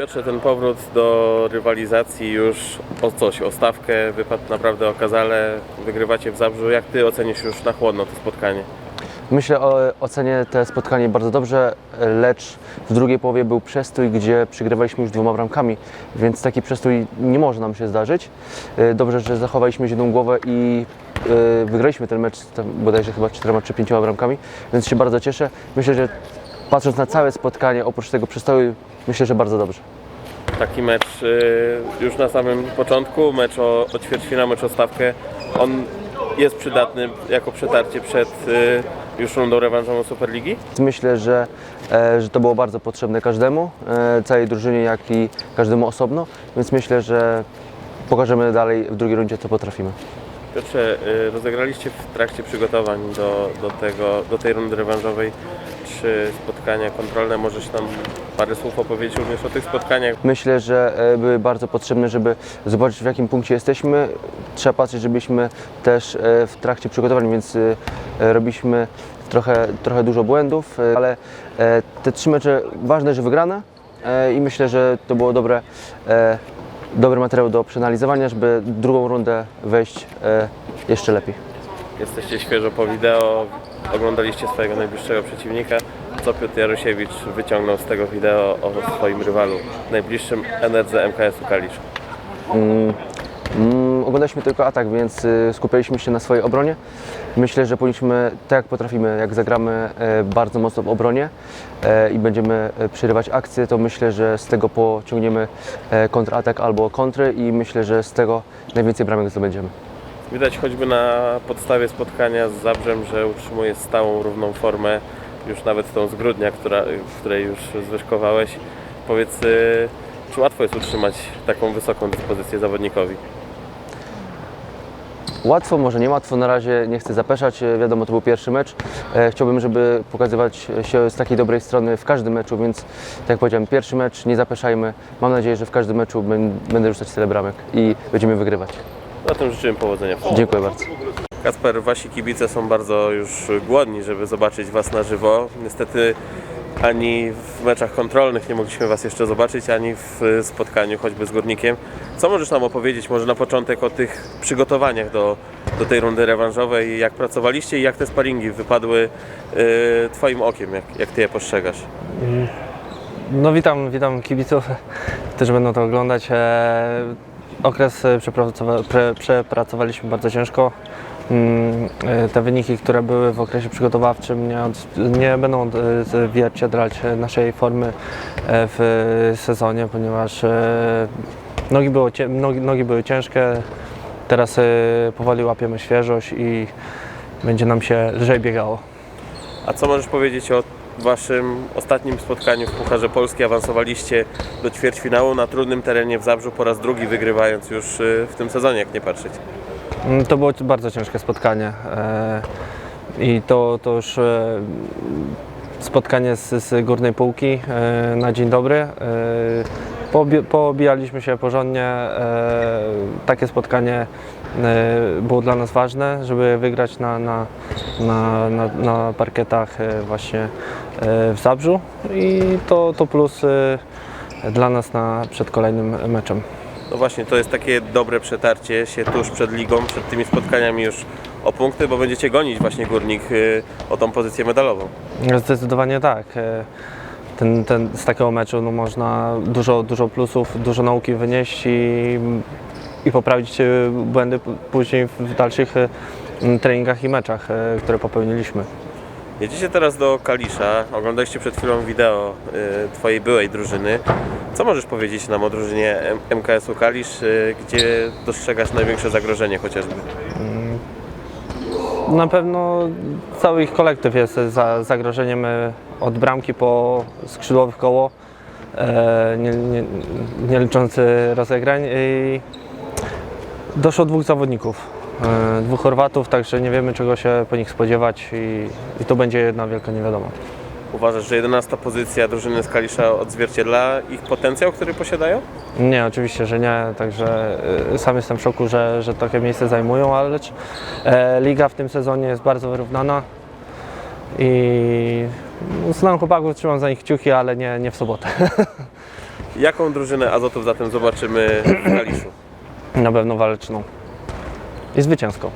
Piotrze, ten powrót do rywalizacji już o coś, o stawkę wypadł naprawdę okazale. Wygrywacie w Zabrzu. Jak Ty ocenisz już na chłodno to spotkanie? Myślę, o, ocenię te spotkanie bardzo dobrze, lecz w drugiej połowie był przestój, gdzie przegrywaliśmy już dwoma bramkami, więc taki przestój nie może nam się zdarzyć. E, Dobrze, że zachowaliśmy zimną głowę i e, wygraliśmy ten mecz bodajże chyba czterema czy pięcioma bramkami, więc się bardzo cieszę. Myślę, że patrząc na całe spotkanie, oprócz tego przestoju, myślę, że bardzo dobrze. Taki mecz y, już na samym początku, mecz o, o ćwierćfinał, mecz o stawkę, on jest przydatny jako przetarcie przed y, już rundą rewanżową Superligi? Myślę, że, e, że to było bardzo potrzebne każdemu, e, całej drużynie, jak i każdemu osobno, więc myślę, że pokażemy dalej w drugiej rundzie, co potrafimy. Piotrze, y, rozegraliście w trakcie przygotowań do, do, tego, do tej rundy rewanżowej trzy spotkania kontrolne. Możesz nam parę słów opowiedzieć również o tych spotkaniach? Myślę, że e, były bardzo potrzebne, żeby zobaczyć w jakim punkcie jesteśmy. Trzeba patrzeć, żebyśmy też e, w trakcie przygotowań, więc robiliśmy trochę, trochę dużo błędów, ale te trzy mecze ważne, że wygrane i myślę, że to było dobre, dobry materiał do przeanalizowania, żeby drugą rundę wejść e, jeszcze lepiej. Jesteście świeżo po wideo, oglądaliście swojego najbliższego przeciwnika. Co Piotr Jarusiewicz wyciągnął z tego wideo o swoim rywalu, najbliższym NRZ MKS-u Kalisz? Mm, oglądaliśmy tylko atak, więc y, skupialiśmy się na swojej obronie. Myślę, że powinniśmy, tak jak potrafimy, jak zagramy e, bardzo mocno w obronie e, i będziemy e, przerywać akcje, to myślę, że z tego pociągniemy kontratak albo kontry i myślę, że z tego najwięcej bramek zdobędziemy. Widać choćby na podstawie spotkania z Zabrzem, że utrzymuje stałą, równą formę, już nawet tą z grudnia, która, w której już zwyżkowałeś. Powiedz, y, czy łatwo jest utrzymać taką wysoką dyspozycję zawodnikowi? Łatwo, może nie łatwo, na razie nie chcę zapeszać, e, wiadomo to był pierwszy mecz. E, Chciałbym, żeby pokazywać się z takiej dobrej strony w każdym meczu, więc tak jak powiedziałem, pierwszy mecz, nie zapeszajmy. Mam nadzieję, że w każdym meczu bę- będę rzucać tyle bramek i będziemy wygrywać. Zatem życzyłem powodzenia. w Dziękuję bardzo. Kasper, wasi kibice są bardzo już głodni, żeby zobaczyć Was na żywo. Niestety ani w meczach kontrolnych nie mogliśmy Was jeszcze zobaczyć, ani w y, spotkaniu choćby z Górnikiem. Co możesz nam opowiedzieć może na początek o tych przygotowaniach do, do tej rundy rewanżowej? Jak pracowaliście i jak te sparingi wypadły y, Twoim okiem? Jak, jak Ty je postrzegasz? No witam, witam kibiców, którzy będą to oglądać. E, Okres e, przepracowaliśmy bardzo ciężko. Mm, e, Te wyniki, które były w okresie przygotowawczym nie, nie będą e, zwierciadlać naszej formy e, w sezonie, ponieważ e, nogi, nogi, nogi były ciężkie. Teraz e, powoli łapiemy świeżość i będzie nam się lżej biegało. A co możesz powiedzieć o Waszym ostatnim spotkaniu w Pucharze Polski? Awansowaliście do ćwierćfinału na trudnym terenie w Zabrzu po raz drugi wygrywając już w tym sezonie, jak nie patrzeć. Mm, To było bardzo ciężkie spotkanie e, i to, to już e, spotkanie z, z górnej półki e, na dzień dobry. Poobijaliśmy się porządnie. Takie spotkanie było dla nas ważne, żeby wygrać na, na, na, na, na parkietach właśnie w Zabrzu i to, to plus dla nas na, przed kolejnym meczem. No właśnie, to jest takie dobre przetarcie się tuż przed ligą, przed tymi spotkaniami już o punkty, bo będziecie gonić właśnie Górnik y, o tą pozycję medalową. Zdecydowanie tak. E, Ten, ten, z takiego meczu no, można dużo, dużo plusów, dużo nauki wynieść i, i poprawić e, błędy później w dalszych treningach i meczach, które popełniliśmy. Jedziecie teraz do Kalisza, oglądaliście przed chwilą wideo y, Twojej byłej drużyny. Co możesz powiedzieć nam o drużynie MKS-u Kalisz, y, gdzie dostrzegasz największe zagrożenie chociażby? Na pewno cały ich kolektyw jest za zagrożeniem e, od bramki po skrzydłowych koło, e, nie, nie, nie rozegrań. I doszło dwóch zawodników, dwóch Chorwatów, także nie wiemy czego się po nich spodziewać i, i to będzie jedna wielka niewiadoma. Uważasz, że 11 pozycja drużyny z Kalisza odzwierciedla ich potencjał, który posiadają? Nie, oczywiście, że nie, także e, sam jestem w szoku, że, że takie miejsce zajmują, ale lecz, e, liga w tym sezonie jest bardzo wyrównana i znam chłopaków, trzymam za nich kciuki, ale nie, nie w sobotę. Jaką drużynę Azotów zatem zobaczymy w Kaliszu? Na pewno waleczną. I zwycięską.